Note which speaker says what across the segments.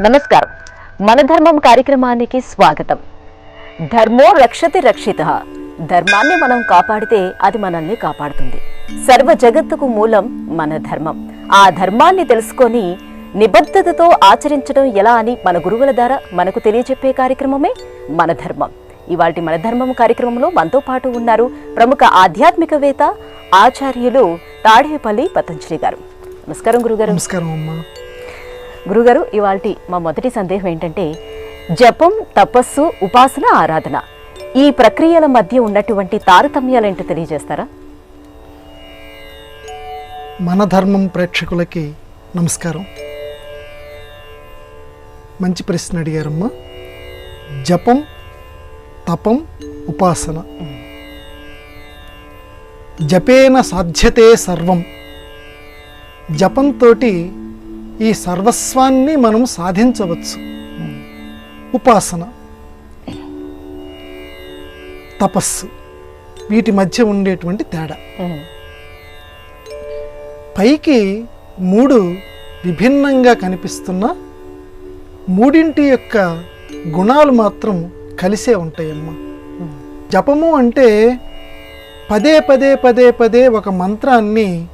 Speaker 1: నమస్కారం. మన ధర్మం కార్యక్రమానికి స్వాగతం. ధర్మో రక్షతి రక్షిత. ధర్మాన్ని మనం కాపాడితే అది మనల్ని కాపాడుతుంది. సర్వ జగత్తుకు మూలం మన ధర్మం. ఆ ధర్మాన్ని తెలుసుకొని నిబద్ధతతో ఆచరించడం ఎలా అని మన గురువుల ద్వారా మనకు తెలియజెప్పే కార్యక్రమమే మన ధర్మం. ఇవాటి మన ధర్మం కార్యక్రమంలో మనతో పాటు ఉన్నారు ప్రముఖ ఆధ్యాత్మికవేత్త ఆచార్యులు తాడేపల్లి పతంజలి గారు. నమస్కారం గురుగారు.
Speaker 2: నమస్కారం అమ్మా.
Speaker 1: గురుగారు ఇవాళ మా మొదటి సందేహం ఏంటంటే జపం తపస్సు ఉపాసన ఆరాధన. ఈ ప్రక్రియల మధ్య ఉన్నటువంటి తారతమ్యాలు ఏంటో తెలియజేస్తారా?
Speaker 2: మన ధర్మం ప్రేక్షకులకి నమస్కారం. మంచి ప్రశ్న అడిగారమ్మా. జపం తపం ఉపాసన. జపేన సాధ్యతే సర్వం. జపంతో ఈ సర్వస్వాన్ని మనం సాధించవచ్చు. ఉపాసన. తపస్సు. వీటి మధ్య ఉండేటువంటి తేడా. పైకి మూడు విభిన్నంగా కనిపిస్తున్న మూడింటి యొక్క గుణాలు మాత్రం కలిసే ఉంటాయమ్మా. జపము అంటే పదే పదే పదే పదే ఒక మంత్రాన్ని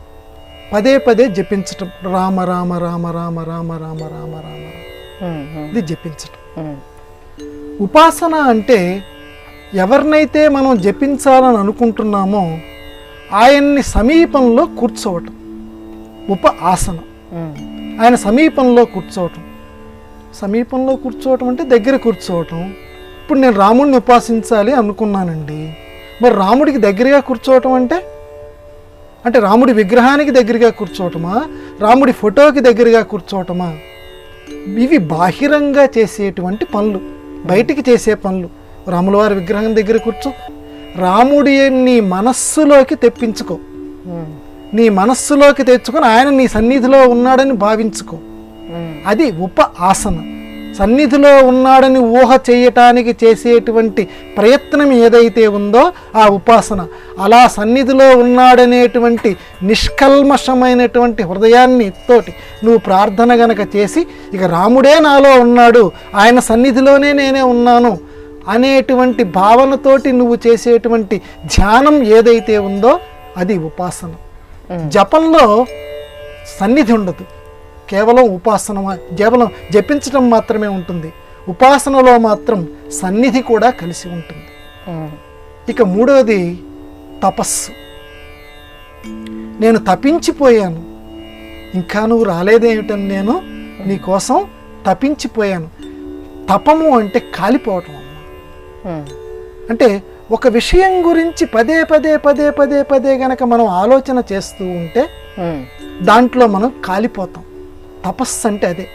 Speaker 2: పదే పదే జపించటం. రామ రామ రామ రామ రామ రామ రామ రామ. రామ ఇది జపించటం. ఉపాసన అంటే ఎవరినైతే మనం జపించాలని అనుకుంటున్నామో ఆయన్ని సమీపంలో కూర్చోవటం. ఉప ఆసన. ఆయన సమీపంలో కూర్చోవటం. సమీపంలో కూర్చోవటం అంటే దగ్గర కూర్చోవటం. ఇప్పుడు నేను రాముడిని ఉపాసించాలి అనుకున్నానండి. మరి రాముడికి దగ్గరగా కూర్చోవటం అంటే? అంటే రాముడి విగ్రహానికి దగ్గరగా కూర్చోవటమా? రాముడి ఫోటోకి దగ్గరగా కూర్చోవటమా? ఇవి బాహిరంగా చేసేటువంటి పనులు. బయటికి చేసే పనులు. రాముల వారి విగ్రహం దగ్గర కూర్చో. రాముడి నీ మనస్సులోకి తెప్పించుకో. నీ మనస్సులోకి తెచ్చుకొని ఆయన నీ సన్నిధిలో ఉన్నాడని భావించుకో. అది ఉప ఆసన. సన్నిధిలో ఉన్నాడని ఊహ చేయటానికి చేసేటువంటి ప్రయత్నం ఏదైతే ఉందో ఆ ఉపాసన. అలా సన్నిధిలో ఉన్నాడనేటువంటి నిష్కల్మషమైనటువంటి హృదయాన్ని తోటి నువ్వు ప్రార్థన గనక చేసి ఇక రాముడే నాలో ఉన్నాడు ఆయన సన్నిధిలోనే నేనే ఉన్నాను అనేటువంటి భావనతోటి నువ్వు చేసేటువంటి ధ్యానం ఏదైతే ఉందో అది ఉపాసన. జపంలో సన్నిధి ఉండదు. కేవలం ఉపాసన కేవలం జపించడం మాత్రమే ఉంటుంది. ఉపాసనలో మాత్రం సన్నిధి కూడా కలిసి ఉంటుంది. ఇక మూడవది తపస్సు. నేను తపించిపోయాను. ఇంకా నువ్వు రాలేదేమిటని నేను నీ కోసం తపించిపోయాను. తపము అంటే కాలిపోవటం అమ్మ. అంటే ఒక విషయం గురించి పదే పదే పదే పదే పదే గనక మనం ఆలోచన చేస్తూ ఉంటే దాంట్లో మనం కాలిపోతాం. తపస్సు అంటే అదే.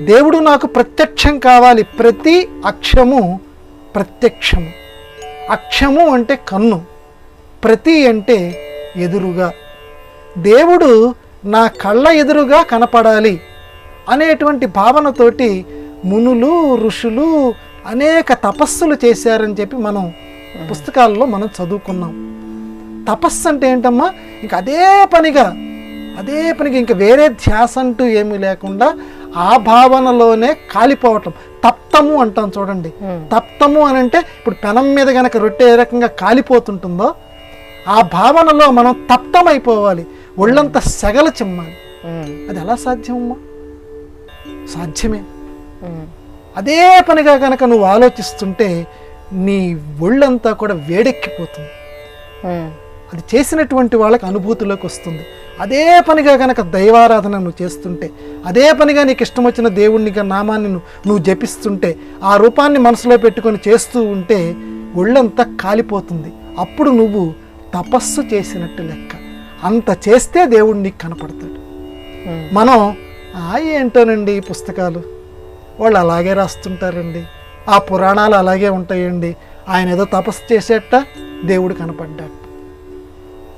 Speaker 2: దేవుడు నాకు ప్రత్యక్షం కావాలి. ప్రతి అక్షము ప్రత్యక్షము. అక్షము అంటే కన్ను. ప్రతి అంటే ఎదురుగా. దేవుడు నా కళ్ళ ఎదురుగా కనపడాలి అనేటువంటి భావనతోటి మునులు ఋషులు అనేక తపస్సులు చేశారని చెప్పి మనం పుస్తకాల్లో మనం చదువుకున్నాం. తపస్సు అంటే ఏంటమ్మా? ఇంక అదే పనిగా అదే పనికి ఇంక వేరే ధ్యాస అంటూ ఏమీ లేకుండా ఆ భావనలోనే కాలిపోవటం. తప్తము అంటాం చూడండి. తప్తము అని అంటే ఇప్పుడు పెనం మీద గనక రొట్టె ఏ రకంగా కాలిపోతుంటుందో ఆ భావనలో మనం తప్తమైపోవాలి. ఒళ్ళంతా సెగలు చిమ్మాలి. అది ఎలా సాధ్యమమ్మా? సాధ్యమే. అదే పనిగా కనుక నువ్వు ఆలోచిస్తుంటే నీ ఒళ్ళంతా కూడా వేడెక్కిపోతుంది. అది చేసినటువంటి వాళ్ళకి అనుభూతిలోకి వస్తుంది. అదే పనిగా కనుక దైవారాధన నువ్వు చేస్తుంటే అదే పనిగా నీకు ఇష్టం వచ్చిన దేవుణ్ణి నామాన్ని నువ్వు నువ్వు జపిస్తుంటే ఆ రూపాన్ని మనసులో పెట్టుకొని చేస్తూ ఉంటే ఒళ్ళంతా కాలిపోతుంది. అప్పుడు నువ్వు తపస్సు చేసినట్టు లెక్క. అంత చేస్తే దేవుడు నీకు కనపడతాడు. మనం ఏంటోనండి ఈ పుస్తకాలు? వాళ్ళు అలాగే రాస్తుంటారండి. ఆ పురాణాలు అలాగే ఉంటాయండి. ఆయన ఏదో తపస్సు చేసేట దేవుడు కనపడ్డాడు.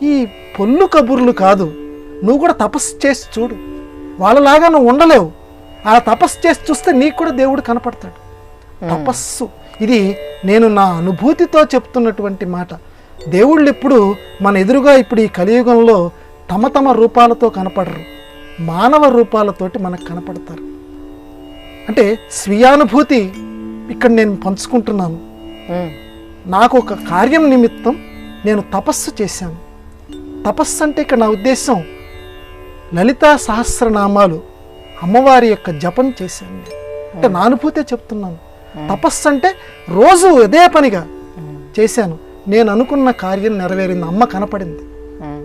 Speaker 2: ఈ పొల్లు కబుర్లు కాదు. నువ్వు కూడా తపస్సు చేసి చూడు. వాళ్ళలాగా నువ్వు ఉండలేవు. ఆ తపస్సు చేసి చూస్తే నీకు కూడా దేవుడు కనపడతాడు. తపస్సు. ఇది నేను నా అనుభూతితో చెప్తున్నటువంటి మాట. దేవుళ్ళు ఇప్పుడు మన ఎదురుగా ఇప్పుడు ఈ కలియుగంలో తమ తమ రూపాలతో కనపడరు. మానవ రూపాలతోటి మనకు కనపడతారు. అంటే స్వీయానుభూతి ఇక్కడ నేను పంచుకుంటున్నాను. నాకు ఒక కార్యం నిమిత్తం నేను తపస్సు చేశాను. తపస్సు అంటే ఇక్కడ నా ఉద్దేశం లలితా సహస్రనామాలు అమ్మవారి యొక్క జపం చేశాను. అంటే నా అనుభూతే చెప్తున్నాను. తపస్సు అంటే రోజు అదే పనిగా చేశాను. నేను అనుకున్న కార్యం నెరవేరింది. అమ్మ కనపడింది.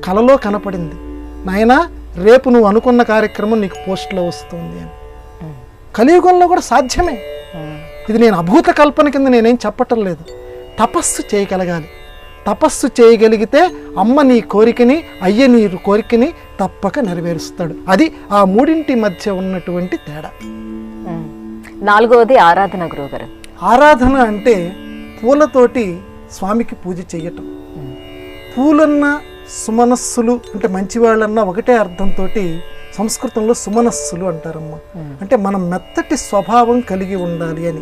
Speaker 2: కలలో కనపడింది. నాయనా రేపు నువ్వు అనుకున్న కార్యక్రమం నీకు పోస్ట్లో వస్తుంది అని. కలియుగంలో కూడా సాధ్యమే. ఇది నేను అభూత కల్పన కింద నేనేం చెప్పటం లేదు. తపస్సు చేయగలగాలి. తపస్సు చేయగలిగితే అమ్మ నీ కోరికని అయ్య నీ కోరికని తప్పక నెరవేరుస్తాడు. అది ఆ మూడింటి మధ్య ఉన్నటువంటి తేడా.
Speaker 1: నాలుగవది ఆరాధన గురువుగారు
Speaker 2: ఆరాధన అంటే పూలతోటి స్వామికి పూజ చెయ్యటం. పూలన్న సుమనస్సులు అంటే మంచివాళ్ళన్న ఒకటే అర్థంతో సంస్కృతంలో సుమనస్సులు అంటారమ్మా. అంటే మనం మెత్తటి స్వభావం కలిగి ఉండాలి అని.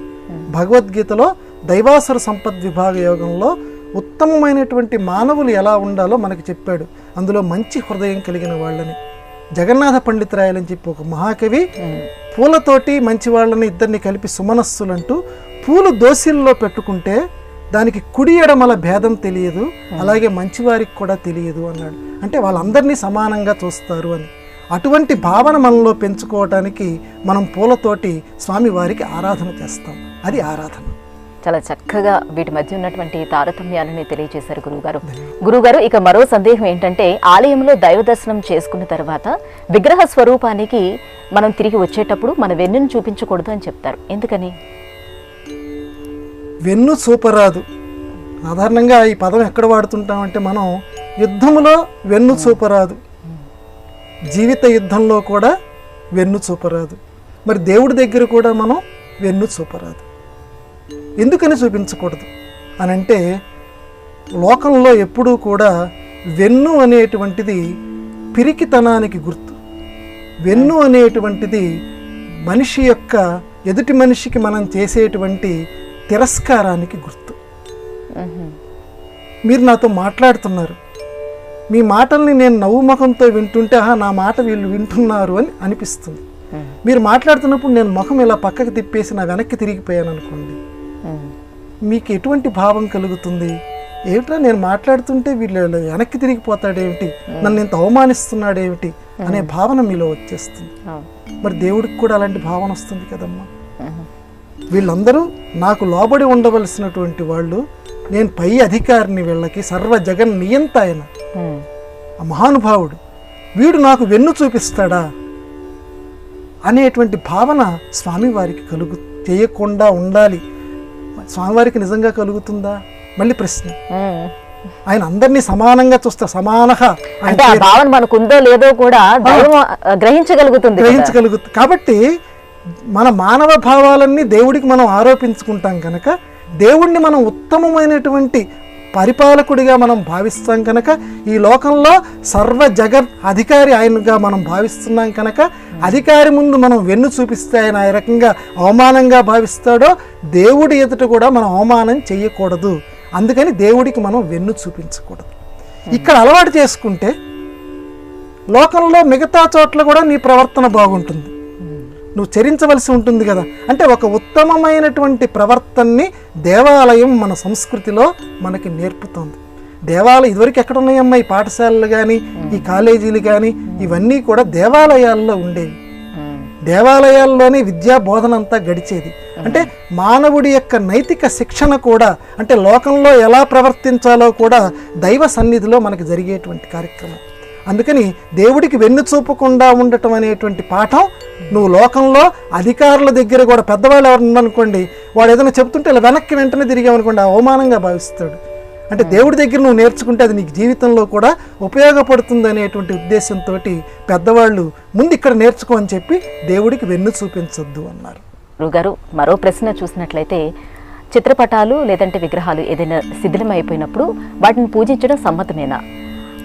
Speaker 2: భగవద్గీతలో దైవాసుర సంపద్ విభాగ యోగంలో ఉత్తమమైనటువంటి మానవులు ఎలా ఉండాలో మనకు చెప్పాడు. అందులో మంచి హృదయం కలిగిన వాళ్ళని. జగన్నాథ పండితురాయలని చెప్పి ఒక మహాకవి పూలతోటి మంచి వాళ్ళని ఇద్దరిని కలిపి సుమనస్సులంటూ పూలు దోసిల్లో పెట్టుకుంటే దానికి కుడి ఎడమల భేదం తెలియదు అలాగే మంచివారికి కూడా తెలియదు అన్నాడు. అంటే వాళ్ళందరినీ సమానంగా చూస్తారు అని. అటువంటి భావన మనలో పెంచుకోవటానికి మనం పూలతోటి స్వామివారికి ఆరాధన చేస్తాం. అది ఆరాధన.
Speaker 1: చాలా చక్కగా వీటి మధ్య ఉన్నటువంటి తారతమ్యాలని తెలియజేశారు గురువుగారు. గురువుగారు ఇక మరో సందేహం ఏంటంటే ఆలయంలో దైవ దర్శనం చేసుకున్న తర్వాత విగ్రహ స్వరూపానికి మనం తిరిగి వచ్చేటప్పుడు మన వెన్నును చూపించకూడదు అని చెప్తారు. ఎందుకని?
Speaker 2: వెన్ను చూపరాదు. సాధారణంగా ఈ పదం ఎక్కడ వాడుతుంటామంటే మనం యుద్ధములో వెన్ను చూపరాదు. జీవిత యుద్ధంలో కూడా వెన్ను చూపరాదు. మరి దేవుడి దగ్గర కూడా మనం వెన్ను చూపరాదు. ఎందుకని చూపించకూడదు అని అంటే లోకంలో ఎప్పుడూ కూడా వెన్ను అనేటువంటిది పిరికితనానికి గుర్తు వెన్ను అనేటువంటిది మనిషి యొక్క ఎదుటి మనిషికి మనం చేసేటువంటి తిరస్కారానికి గుర్తు. మీరు నాతో మాట్లాడుతున్నారు మీ మాటల్ని నేను నవ్వు ముఖంతో వింటుంటే ఆహా నా మాట వీళ్ళు వింటున్నారు అని అనిపిస్తుంది. మీరు మాట్లాడుతున్నప్పుడు నేను ముఖం ఇలా పక్కకి తిప్పేసి నా వెనక్కి తిరిగిపోయాను అనుకోండి. మీకు ఎటువంటి భావం కలుగుతుంది? ఏమిట్రా నేను మాట్లాడుతుంటే వీళ్ళు వెనక్కి తిరిగిపోతాడేమిటి? నన్ను ఇంత అవమానిస్తున్నాడేమిటి? అనే భావన మీలో వచ్చేస్తుంది. మరి దేవుడికి కూడా అలాంటి భావన వస్తుంది కదమ్మా.
Speaker 1: మ్మ్.
Speaker 2: వీళ్ళందరూ నాకు లోబడి ఉండవలసినటువంటి వాళ్ళు నేను పై అధికారిని వీళ్ళకి సర్వ జగన్ నియంత ఆయన. ఆ మహానుభావుడు వీడు నాకు వెన్ను చూపిస్తాడా? అనేటువంటి భావన స్వామివారికి కలుగు చేయకుండా ఉండాలి. స్వామివారికి నిజంగా కలుగుతుందా మళ్ళీ ప్రశ్న. ఆయన అందరినీ సమానంగా చూస్తా ఆయన
Speaker 1: అంటే ఆ భావన మనకు ఉందో లేదో కూడా గ్రహించగలుగుతుంది.
Speaker 2: గ్రహించగలుగుతుంది కాబట్టి మన మానవ భావాలన్నీ దేవుడికి మనం ఆరోపించుకుంటాం కనుక దేవుణ్ణి మనం ఉత్తమమైనటువంటి పరిపాలకుడిగా మనం భావిస్తాం కనుక ఈ లోకంలో సర్వ జగత్ అధికారి ఆయనగా మనం భావిస్తున్నాం కనుక అధికారి ముందు మనం వెన్ను చూపిస్తే ఆయన ఆ రకంగా అవమానంగా భావిస్తాడో దేవుడి ఎదుట కూడా మనం అవమానం చేయకూడదు. అందుకని దేవుడికి మనం వెన్ను చూపించకూడదు. ఇక్కడ అలవాటు చేసుకుంటే లోకంలో మిగతా చోట్ల కూడా నీ ప్రవర్తన బాగుంటుంది. నువ్వు చరించవలసి ఉంటుంది కదా. అంటే ఒక ఉత్తమమైనటువంటి ప్రవర్తనని దేవాలయం మన సంస్కృతిలో మనకి నేర్పుతోంది. దేవాలయం ఇదివరకు ఎక్కడ ఉన్నాయమ్మా ఈ పాఠశాలలు కానీ ఈ కాలేజీలు కానీ ఇవన్నీ కూడా దేవాలయాల్లో ఉండేవి. దేవాలయాల్లోనే విద్యా బోధన అంతా గడిచేది. అంటే మానవుడి యొక్క నైతిక శిక్షణ కూడా అంటే లోకంలో ఎలా ప్రవర్తించాలో కూడా దైవ సన్నిధిలో మనకు జరిగేటువంటి కార్యక్రమం. అందుకని దేవుడికి వెన్ను చూపకుండా ఉండటం అనేటువంటి పాఠం నువ్వు లోకంలో అధికారుల దగ్గర కూడా పెద్దవాళ్ళు ఎవరు ఉందనుకోండి వాడు ఏదైనా చెప్తుంటే ఇలా వెనక్కి వెంటనే తిరిగామనుకోండి అవమానంగా భావిస్తాడు. అంటే దేవుడి దగ్గర నువ్వు నేర్చుకుంటే అది నీకు జీవితంలో కూడా ఉపయోగపడుతుంది అనేటువంటి ఉద్దేశంతో పెద్దవాళ్ళు ముందు ఇక్కడ నేర్చుకో అని చెప్పి దేవుడికి వెన్ను చూపించొద్దు అన్నారు.
Speaker 1: గారు మరో ప్రశ్న చూసినట్లయితే చిత్రపటాలు లేదంటే విగ్రహాలు ఏదైనా శిథిలమైపోయినప్పుడు వాటిని పూజించడం సమ్మతమేనా?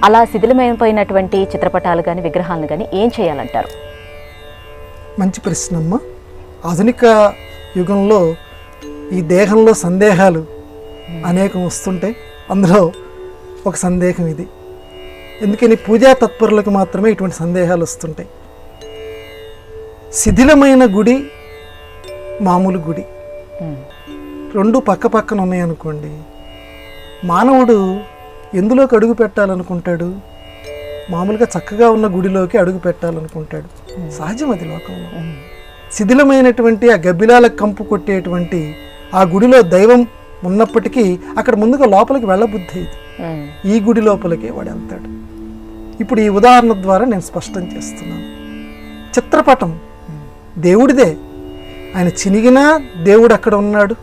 Speaker 1: అలా శిథిలమైపోయినటువంటి చిత్రపటాలు కానీ విగ్రహాలను కానీ ఏం చేయాలంటారు?
Speaker 2: మంచి ప్రశ్న అమ్మ ఆధునిక యుగంలో ఈ దేహంలో సందేహాలు అనేకం వస్తుంటాయి. అందులో ఒక సందేహం ఇది. ఎందుకని పూజా తత్పరులకు మాత్రమే ఇటువంటి సందేహాలు వస్తుంటాయి. శిథిలమైన గుడి మామూలు గుడి. రెండు పక్క పక్కన ఉన్నాయనుకోండి. మానవుడు ఎందులోకి అడుగు పెట్టాలనుకుంటాడు? మామూలుగా చక్కగా ఉన్న గుడిలోకి అడుగు పెట్టాలనుకుంటాడు. సహజం అది లోకంలో. శిథిలమైనటువంటి ఆ గబ్బిలాలకు కంపు కొట్టేటువంటి ఆ గుడిలో దైవం ఉన్నప్పటికీ అక్కడ ముందుగా లోపలికి వెళ్ళబుద్ధి ఇది. ఈ గుడి లోపలికి వాడు వెళ్తాడు. ఇప్పుడు ఈ ఉదాహరణ ద్వారా నేను స్పష్టం చేస్తున్నాను. చిత్రపటం. దేవుడిదే. ఆయన చినిగినా దేవుడు అక్కడ ఉన్నాడు.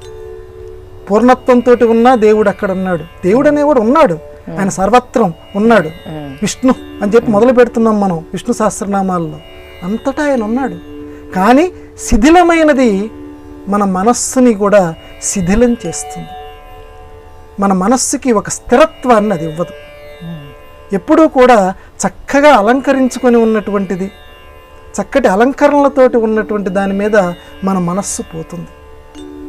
Speaker 2: పూర్ణత్వంతో ఉన్నా దేవుడు అక్కడ ఉన్నాడు. దేవుడు అనేవాడు ఉన్నాడు. ఆయన సర్వత్రం ఉన్నాడు. విష్ణు అని చెప్పి మొదలు పెడుతున్నాం మనం విష్ణు సహస్రనామాల్లో. అంతటా ఆయన ఉన్నాడు. కానీ శిథిలమైనది మన మనస్సుని కూడా శిథిలం చేస్తుంది. మన మనస్సుకి ఒక స్థిరత్వాన్ని అది ఇవ్వదు. ఎప్పుడూ కూడా చక్కగా అలంకరించుకొని ఉన్నటువంటిది చక్కటి అలంకరణలతోటి ఉన్నటువంటి దాని మీద మన మనస్సు పోతుంది.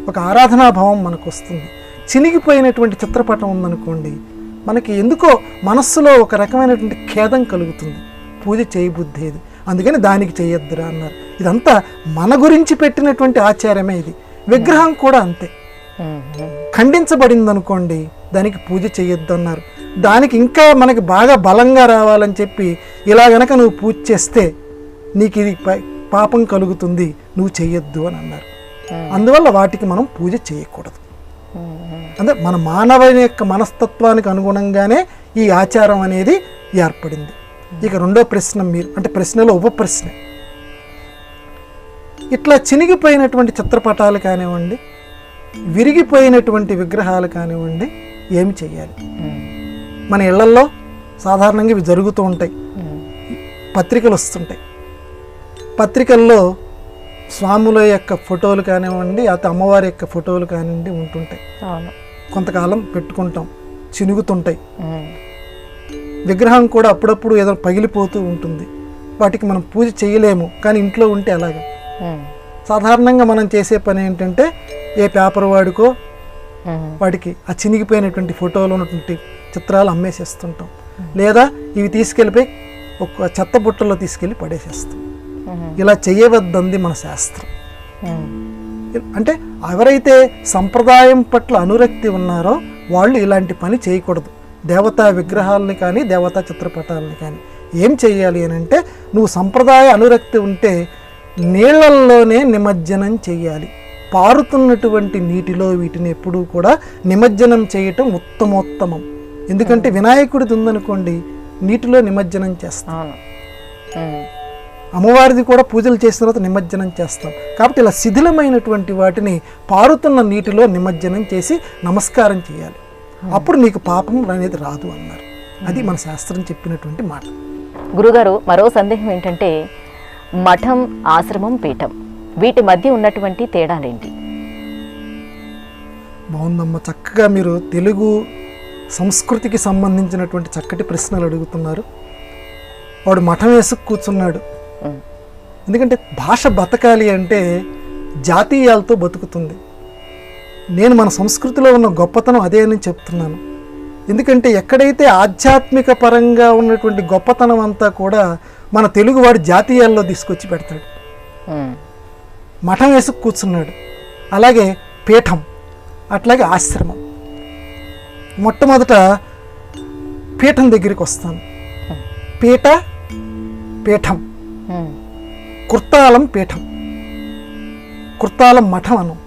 Speaker 2: ఒక ఆరాధనాభావం మనకు వస్తుంది చినిగిపోయినటువంటి చిత్రపటం ఉందనుకోండి మనకి ఎందుకో మనస్సులో ఒక రకమైనటువంటి ఖేదం కలుగుతుంది. పూజ చేయబుద్ధేది అందుకని దానికి చేయొద్దురా అన్నారు. ఇదంతా మన గురించి పెట్టినటువంటి ఆచారమే ఇది. విగ్రహం కూడా అంతే. ఖండించబడింది అనుకోండి దానికి పూజ చేయొద్దు అన్నారు దానికి ఇంకా మనకి బాగా బలంగా రావాలని చెప్పి ఇలా గనక నువ్వు పూజ చేస్తే నీకు ఇది పై- పాపం కలుగుతుంది నువ్వు చెయ్యొద్దు అని అన్నారు. అందువల్ల వాటికి మనం పూజ చేయకూడదు. అంటే మన మానవ యొక్క మనస్తత్వానికి అనుగుణంగానే ఈ ఆచారం అనేది ఏర్పడింది. ఇక రెండో ప్రశ్న మీరు అంటే ప్రశ్నలో ఉప ప్రశ్న. ఇట్లా చినిగిపోయినటువంటి చిత్రపటాలు కానివ్వండి విరిగిపోయినటువంటి విగ్రహాలు కానివ్వండి ఏమి చెయ్యాలి?
Speaker 1: ఉమ్,
Speaker 2: మన ఇళ్ళల్లో సాధారణంగా ఇవి జరుగుతూ ఉంటాయి. పత్రికలు వస్తుంటాయి. పత్రికల్లో స్వాముల యొక్క ఫోటోలు కానివ్వండి అత అమ్మవారి యొక్క ఫోటోలు కానివ్వండి ఉంటుంటాయి. కొంతకాలం పెట్టుకుంటాం చినుగుతుంటాయి. విగ్రహం కూడా అప్పుడప్పుడు ఏదో పగిలిపోతూ ఉంటుంది. వాటికి మనం పూజ చేయలేము కానీ ఇంట్లో ఉంటే అలాగా. సాధారణంగా మనం చేసే పని ఏంటంటే ఏ పేపర్ వాడుకో వాటికి ఆ చినిగిపోయినటువంటి ఫోటోలు ఉన్నటువంటి చిత్రాలు అమ్మేసేస్తుంటాం. లేదా ఇవి తీసుకెళ్ళిపోయి ఒక చెత్త బుట్టలో తీసుకెళ్ళి పడేసేస్తాం. ఇలా చేయవద్దంది మన శాస్త్రం. అంటే ఎవరైతే సంప్రదాయం పట్ల అనురక్తి ఉన్నారో వాళ్ళు ఇలాంటి పని చేయకూడదు. దేవతా విగ్రహాలని కానీ దేవతా చిత్రపటాలని కానీ ఏం చెయ్యాలి అని అంటే నువ్వు సంప్రదాయ అనురక్తి ఉంటే నీళ్ళల్లోనే నిమజ్జనం చెయ్యాలి. పారుతున్నటువంటి నీటిలో వీటిని ఎప్పుడూ కూడా నిమజ్జనం చేయటం ఉత్తమోత్తమం. ఎందుకంటే వినాయకుడిది ఉందనుకోండి నీటిలో నిమజ్జనం చేస్తాం.
Speaker 1: అవును. ఉమ్,
Speaker 2: అమ్మవారిది కూడా పూజలు చేసిన తర్వాత నిమజ్జనం చేస్తాం. కాబట్టి ఇలా శిథిలమైనటువంటి వాటిని పారుతున్న నీటిలో నిమజ్జనం చేసి నమస్కారం చేయాలి. అప్పుడు నీకు పాపం అనేది రాదు అన్నారు. అది మన శాస్త్రం చెప్పినటువంటి మాట.
Speaker 1: గురుగారు మరో సందేహం ఏంటంటే మఠం ఆశ్రమం పీఠం. వీటి మధ్య ఉన్నటువంటి తేడాలేంటి
Speaker 2: బాగుందమ్మ. చక్కగా మీరు తెలుగు సంస్కృతికి సంబంధించినటువంటి చక్కటి ప్రశ్నలు అడుగుతున్నారు. వాడు మఠం వేసుకు కూర్చున్నాడు. ఎందుకంటే భాష బతకాలి అంటే జాతీయాలతో బతుకుతుంది. నేను మన సంస్కృతిలో ఉన్న గొప్పతనం అదే అని చెప్తున్నాను. ఎందుకంటే ఎక్కడైతే ఆధ్యాత్మిక పరంగా ఉన్నటువంటి గొప్పతనం అంతా కూడా మన తెలుగువాడు జాతీయాల్లో తీసుకొచ్చి పెడతాడు. మఠం వేసుకు కూర్చున్నాడు. అలాగే పీఠం అట్లాగే ఆశ్రమం. మొట్టమొదట పీఠం దగ్గరికి వస్తాను. పీఠ పీఠం. కుర్తాలం పీఠం. కుర్తాలం మఠం అనం.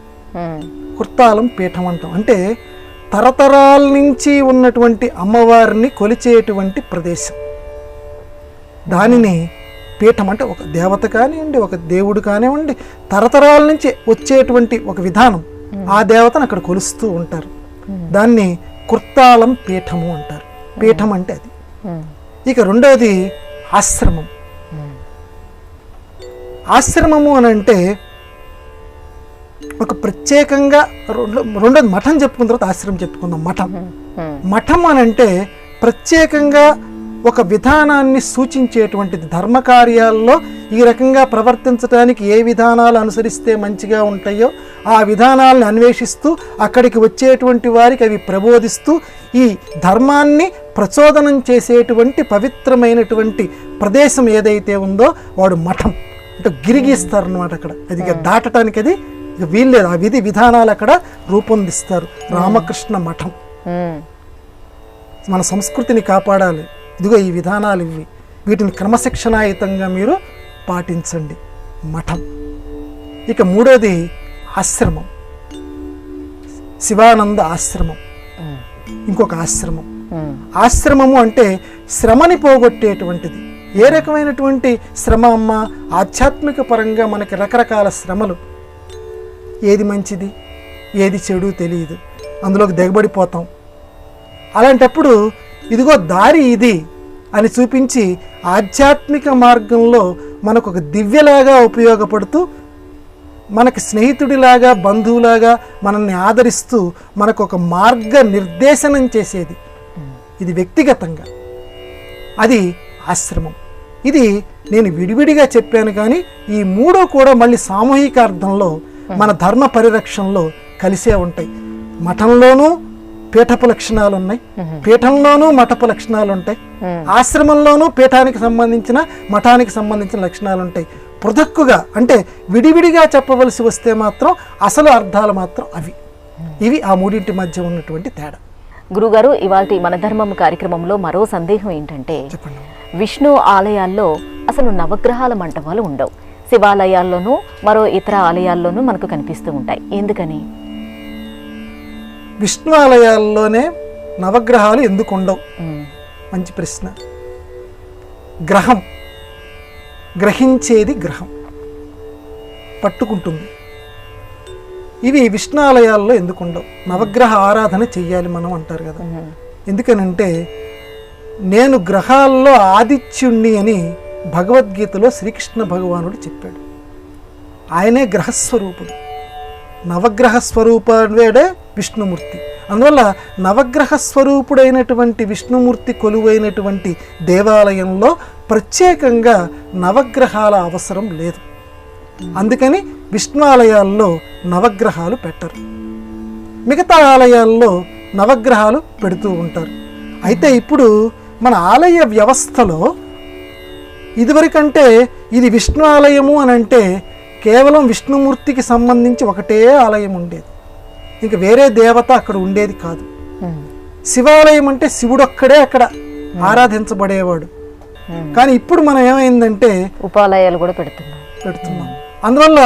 Speaker 2: కుర్తాలం పీఠం అంటాం. అంటే తరతరాల నుంచి ఉన్నటువంటి అమ్మవారిని కొలిచేటువంటి ప్రదేశం. దానిని పీఠం అంటే ఒక దేవత కానివ్వండి ఒక దేవుడు కానివ్వండి తరతరాల నుంచి వచ్చేటువంటి ఒక విధానం ఆ దేవతను అక్కడ కొలుస్తూ ఉంటారు. దాన్ని కుర్తాలం పీఠము అంటారు. పీఠం అంటే అది. ఇక రెండవది ఆశ్రమం. ఆశ్రమము అని అంటే ఒక ప్రత్యేకంగా రెండో రెండోది మఠం చెప్పుకున్న తర్వాత ఆశ్రమం చెప్పుకుందాం మఠం. మఠం అని అంటే ప్రత్యేకంగా ఒక విధానాన్ని సూచించేటువంటిది. ధర్మకార్యాల్లో ఈ రకంగా ప్రవర్తించడానికి ఏ విధానాలు అనుసరిస్తే మంచిగా ఉంటాయో ఆ విధానాలను అన్వేషిస్తూ అక్కడికి వచ్చేటువంటి వారికి అవి ప్రబోధిస్తూ ఈ ధర్మాన్ని ప్రచోదనం చేసేటువంటి పవిత్రమైనటువంటి ప్రదేశం ఏదైతే ఉందో వాడు మఠం. అంటే గిరిగీస్తారు అనమాట అక్కడ. అది ఇక దాటడానికి అది ఇక వీల్లేదు ఆ విధి విధానాలు అక్కడ రూపొందిస్తారు. రామకృష్ణ మఠం. మన సంస్కృతిని కాపాడాలి. ఇదిగో ఈ విధానాలు ఇవి. వీటిని క్రమశిక్షణాయుతంగా మీరు పాటించండి. మఠం. ఇక మూడోది ఆశ్రమం. శివానంద ఆశ్రమం. ఇంకొక ఆశ్రమం. ఆశ్రమము అంటే శ్రమని పోగొట్టేటువంటిది. ఏ రకమైనటువంటి శ్రమ అమ్మ? ఆధ్యాత్మిక పరంగా మనకి రకరకాల శ్రమలు. ఏది మంచిది? ఏది చెడు తెలియదు. అందులోకి దిగబడిపోతాం. అలాంటప్పుడు ఇదిగో దారి ఇది అని చూపించి ఆధ్యాత్మిక మార్గంలో మనకు ఒక దివ్యలాగా ఉపయోగపడుతూ మనకి స్నేహితుడిలాగా బంధువులాగా మనల్ని ఆదరిస్తూ మనకు ఒక మార్గ నిర్దేశనం చేసేది. ఇది వ్యక్తిగతంగా. అది ఆశ్రమం. ఇది నేను విడివిడిగా చెప్పాను కానీ ఈ మూడు కూడా మళ్ళీ సామూహిక అర్థంలో మన ధర్మ పరిరక్షణలో కలిసే ఉంటాయి. మఠంలోనూ పీఠపు లక్షణాలు ఉన్నాయి. పీఠంలోనూ మఠపు లక్షణాలు ఉంటాయి. ఆశ్రమంలోనూ పీఠానికి సంబంధించిన మఠానికి సంబంధించిన లక్షణాలు ఉంటాయి. పృథక్కుగా అంటే విడివిడిగా చెప్పవలసి వస్తే మాత్రం అసలు అర్థాలు మాత్రం అవి. ఇవి ఆ మూడింటి మధ్య ఉన్నటువంటి తేడా.
Speaker 1: గురుగారు ఇవాల్టి మన ధర్మం కార్యక్రమంలో మరో సందేహం ఏంటంటే
Speaker 2: చెప్పండి.
Speaker 1: విష్ణు ఆలయాల్లో అసలు నవగ్రహాల మంటపాలు ఉండవు. శివాలయాల్లోనూ మరో ఇతర ఆలయాల్లోనూ మనకు కనిపిస్తూ ఉంటాయి. ఎందుకని?
Speaker 2: విష్ణు ఆలయాల్లోనే నవగ్రహాలు ఎందుకు ఉండవు? మంచి ప్రశ్న. గ్రహం. గ్రహించేది గ్రహం. పట్టుకుంటుంది. ఇవి విష్ణు ఆలయాల్లో ఎందుకు ఉండవు? నవగ్రహ ఆరాధన చెయ్యాలి మనం అంటారు కదా. ఎందుకనంటే నేను గ్రహాల్లో ఆదిత్యుణ్ణి అని భగవద్గీతలో శ్రీకృష్ణ భగవానుడు చెప్పాడు. ఆయనే గ్రహస్వరూపుడు. నవగ్రహ స్వరూపేడే విష్ణుమూర్తి. అందువల్ల నవగ్రహ స్వరూపుడైనటువంటి విష్ణుమూర్తి కొలువైనటువంటి దేవాలయంలో ప్రత్యేకంగా నవగ్రహాల అవసరం లేదు. అందుకని విష్ణు ఆలయాల్లో నవగ్రహాలు పెట్టరు. మిగతా ఆలయాల్లో నవగ్రహాలు పెడుతూ ఉంటారు. అయితే ఇప్పుడు మన ఆలయ వ్యవస్థలో ఇదివరకంటే ఇది విష్ణు ఆలయము అని అంటే కేవలం విష్ణుమూర్తికి సంబంధించి ఒకటే ఆలయం ఉండేది. ఇంక వేరే దేవత అక్కడ ఉండేది కాదు. శివాలయం అంటే శివుడొక్కడే అక్కడ ఆరాధించబడేవాడు. కానీ ఇప్పుడు మనం ఏమైందంటే
Speaker 1: ఉపాలయాలు కూడా పెడుతున్నాం.
Speaker 2: పెడుతున్నాం. అందువల్ల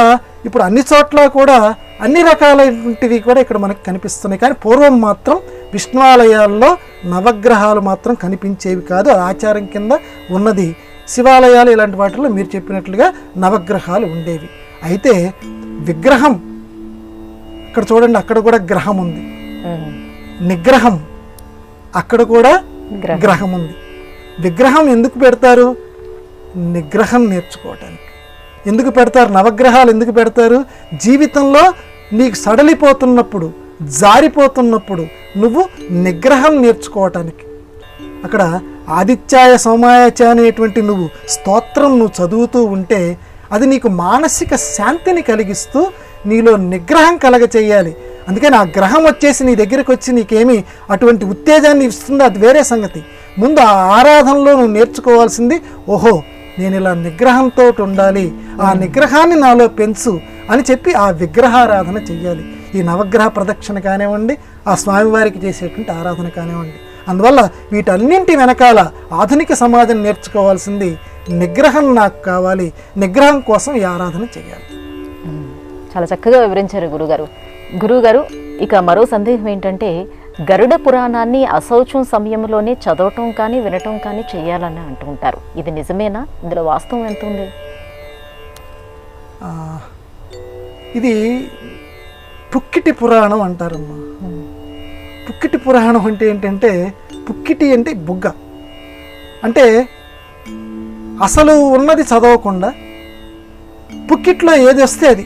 Speaker 2: ఇప్పుడు అన్ని చోట్ల కూడా అన్ని రకాలైనటువంటివి కూడా ఇక్కడ మనకు కనిపిస్తున్నాయి. కానీ పూర్వం మాత్రం విష్ణువాలయాల్లో నవగ్రహాలు మాత్రం కనిపించేవి కాదు. ఆచారం కింద ఉన్నది. శివాలయాలు ఇలాంటి వాటిల్లో మీరు చెప్పినట్లుగా నవగ్రహాలు ఉండేవి. అయితే విగ్రహం ఇక్కడ చూడండి అక్కడ కూడా గ్రహం ఉంది. నిగ్రహం అక్కడ కూడా
Speaker 1: గ్రహం.
Speaker 2: గ్రహం ఉంది. విగ్రహం ఎందుకు పెడతారు? నిగ్రహం నేర్చుకోవటానికి. ఎందుకు పెడతారు? నవగ్రహాలు ఎందుకు పెడతారు? జీవితంలో నీకు సడలిపోతున్నప్పుడు జారిపోతున్నప్పుడు నువ్వు నిగ్రహం నేర్చుకోవటానికి. అక్కడ ఆదిత్యాయ సోమాయచ అనేటువంటి నువ్వు స్తోత్రం నువ్వు చదువుతూ ఉంటే అది నీకు మానసిక శాంతిని కలిగిస్తూ నీలో నిగ్రహం కలగ చేయాలి అందుకని ఆ గ్రహం వచ్చేసి నీ దగ్గరికి వచ్చి నీకేమి అటువంటి ఉత్తేజాన్ని ఇస్తుంది? అది వేరే సంగతి. ముందు ఆ ఆరాధనలో నువ్వు నేర్చుకోవాల్సింది ఓహో నేను ఇలా నిగ్రహంతో ఉండాలి ఆ నిగ్రహాన్ని నాలో పెంచు అని చెప్పి ఆ విగ్రహారాధన చెయ్యాలి. ఈ నవగ్రహ ప్రదక్షిణ కానివ్వండి ఆ స్వామివారికి చేసేటువంటి ఆరాధన కానివ్వండి. అందువల్ల వీటన్నింటి వెనకాల ఆధునిక సమాజం నేర్చుకోవాల్సింది నిగ్రహం నాకు కావాలి నిగ్రహం కోసం ఈ ఆరాధన చేయాలి.
Speaker 1: చాలా చక్కగా వివరించారు గురుగారు. గురుగారు ఇక మరో సందేహం ఏంటంటే గరుడ పురాణాన్ని అశౌచం సమయంలోనే చదవటం కానీ వినటం కానీ చేయాలని అంటూ ఉంటారు. ఇది నిజమేనా? ఇందులో వాస్తవం ఎంత ఉంది?
Speaker 2: ఇది పుక్కిటి పురాణం అంటారమ్మా. పుక్కిటి పురాణం అంటే ఏంటంటే పుక్కిటి అంటే బుగ్గ. అంటే అసలు ఉన్నది చదవకుండా పుక్కిట్లో ఏది వస్తే అది.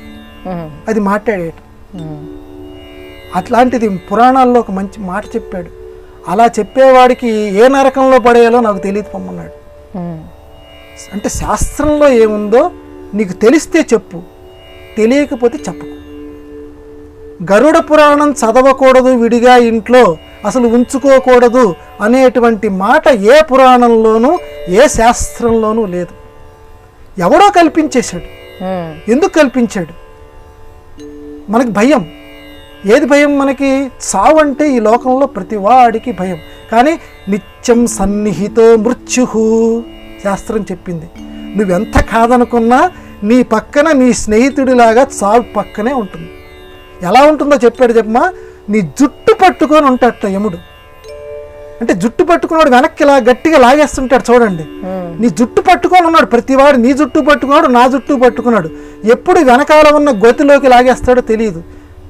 Speaker 2: అది మాట్లాడేయటం
Speaker 1: ఉమ్,
Speaker 2: అట్లాంటిది పురాణాల్లో ఒక మంచి మాట చెప్పాడు. అలా చెప్పేవాడికి ఏ నరకంలో పడేయాలో నాకు తెలియదు పొమ్మన్నాడు. అంటే శాస్త్రంలో ఏముందో నీకు తెలిస్తే చెప్పు. తెలియకపోతే చెప్పకు. గరుడ పురాణం చదవకూడదు విడిగా ఇంట్లో అసలు ఉంచుకోకూడదు అనేటువంటి మాట ఏ పురాణంలోనూ ఏ శాస్త్రంలోనూ లేదు. ఎవడో కల్పించేశాడు. ఎందుకు కల్పించాడు? మనకి భయం. ఏది భయం? మనకి చావు అంటే ఈ లోకంలో ప్రతి వాడికి భయం. కానీ నిత్యం సన్నిహితో మృత్యు శాస్త్రం చెప్పింది. నువ్వెంత కాదనుకున్నా నీ పక్కన నీ స్నేహితుడిలాగా చావు పక్కనే ఉంటుంది. ఎలా ఉంటుందో చెప్పాడు చెప్పమా నీ జుట్టు పట్టుకొని ఉంటాడట యముడు. అంటే జుట్టు పట్టుకున్నాడు వెనక్కి ఇలా గట్టిగా లాగేస్తుంటాడు చూడండి. నీ జుట్టు పట్టుకొని ఉన్నాడు ప్రతివాడు నీ జుట్టు పట్టుకున్నాడు నా జుట్టు పట్టుకున్నాడు. ఎప్పుడు వెనకాల ఉన్న గొతిలోకి లాగేస్తాడో తెలియదు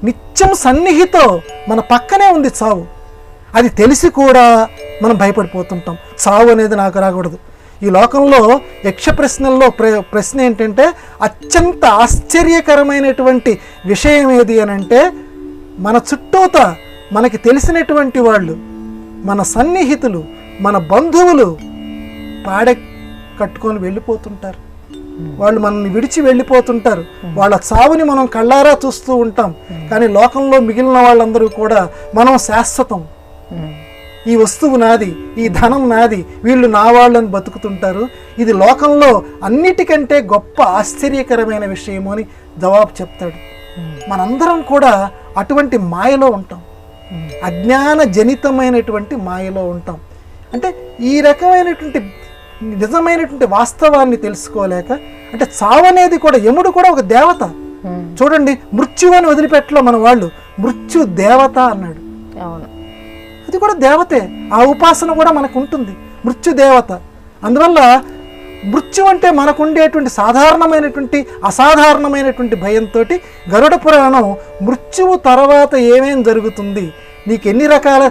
Speaker 2: నిత్యం సన్నిహితో మన పక్కనే ఉంది చావు. అది తెలిసి కూడా మనం భయపడిపోతుంటాం. చావు అనేది నాకు రాకూడదు. ఈ లోకంలో యక్ష ప్రశ్నల్లో ప్ర ప్రశ్న ఏంటంటే అత్యంత ఆశ్చర్యకరమైనటువంటి విషయం ఏది అని అంటే మన చుట్టూత మనకి తెలిసినటువంటి వాళ్ళు మన సన్నిహితులు మన బంధువులు పాడె కట్టుకొని వెళ్ళిపోతుంటారు. వాళ్ళు మనల్ని విడిచి వెళ్ళిపోతుంటారు. వాళ్ళ చావుని మనం కళ్ళారా చూస్తూ ఉంటాం. కానీ లోకంలో మిగిలిన వాళ్ళందరూ కూడా మనం శాశ్వతం. ఈ వస్తువు నాది ఈ ధనం నాది వీళ్ళు నా వాళ్ళని బతుకుతుంటారు. ఇది లోకంలో అన్నిటికంటే గొప్ప ఆశ్చర్యకరమైన విషయము అని జవాబు చెప్తాడు. మనందరం కూడా అటువంటి మాయలో ఉంటాం. అజ్ఞాన జనితమైనటువంటి మాయలో ఉంటాం. అంటే ఈ రకమైనటువంటి నిజమైనటువంటి వాస్తవాన్ని తెలుసుకోలేక అంటే చావనేది కూడా యముడు కూడా ఒక దేవత. చూడండి మృత్యు అని వదిలిపెట్టలో మన వాళ్ళు మృత్యు దేవత అన్నాడు.
Speaker 1: అవును.
Speaker 2: అది కూడా దేవతే. ఆ ఉపాసన కూడా మనకు ఉంటుంది మృత్యు దేవత. అందువల్ల మృత్యు అంటే మనకు ఉండేటువంటి సాధారణమైనటువంటి అసాధారణమైనటువంటి భయంతో గరుడ పురాణం మృత్యువు తర్వాత ఏమేం జరుగుతుంది నీకు ఎన్ని రకాల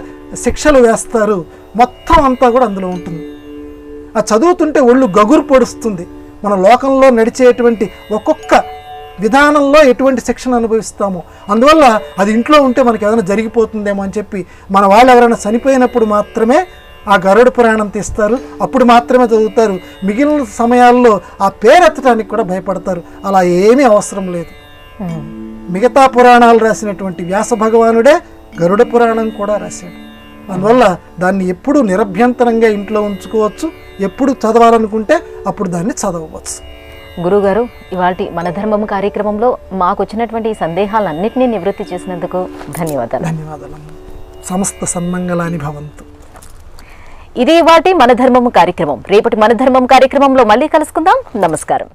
Speaker 2: శిక్షలు వేస్తారు మొత్తం అంతా కూడా అందులో ఉంటుంది. ఆ చదువుతుంటే ఒళ్ళు గగురు పొడుస్తుంది. మన లోకంలో నడిచేటువంటి ఒక్కొక్క విధానంలో ఎటువంటి శిక్షణ అనుభవిస్తామో. అందువల్ల అది ఇంట్లో ఉంటే మనకి ఏదైనా జరిగిపోతుందేమో అని చెప్పి మన వాళ్ళు ఎవరైనా చనిపోయినప్పుడు మాత్రమే ఆ గరుడ పురాణం తీస్తారు. అప్పుడు మాత్రమే చదువుతారు. మిగిలిన సమయాల్లో ఆ పేరెత్తడానికి కూడా భయపడతారు. అలా ఏమీ అవసరం లేదు. మిగతా పురాణాలు రాసినటువంటి వ్యాస భగవానుడే గరుడ పురాణం కూడా రాశాడు. అందువల్ల దాన్ని ఎప్పుడు నిరభ్యంతరంగా ఇంట్లో ఉంచుకోవచ్చు. ఎప్పుడు చదవాలనుకుంటే అప్పుడు దాన్ని చదవవచ్చు.
Speaker 1: గురుగారు ఇవాటి మన ధర్మం కార్యక్రమంలో మాకు వచ్చినటువంటి సందేహాలన్నింటినీ నివృత్తి చేసినందుకు ధన్యవాదాలు.
Speaker 2: ధన్యవాదాలమ్మ. సమస్త సన్మంగళాని భవంతు.
Speaker 1: ఇది వాటి మన ధర్మం కార్యక్రమం. రేపటి మన ధర్మం కార్యక్రమంలో మళ్ళీ కలుసుకుందాం. నమస్కారం.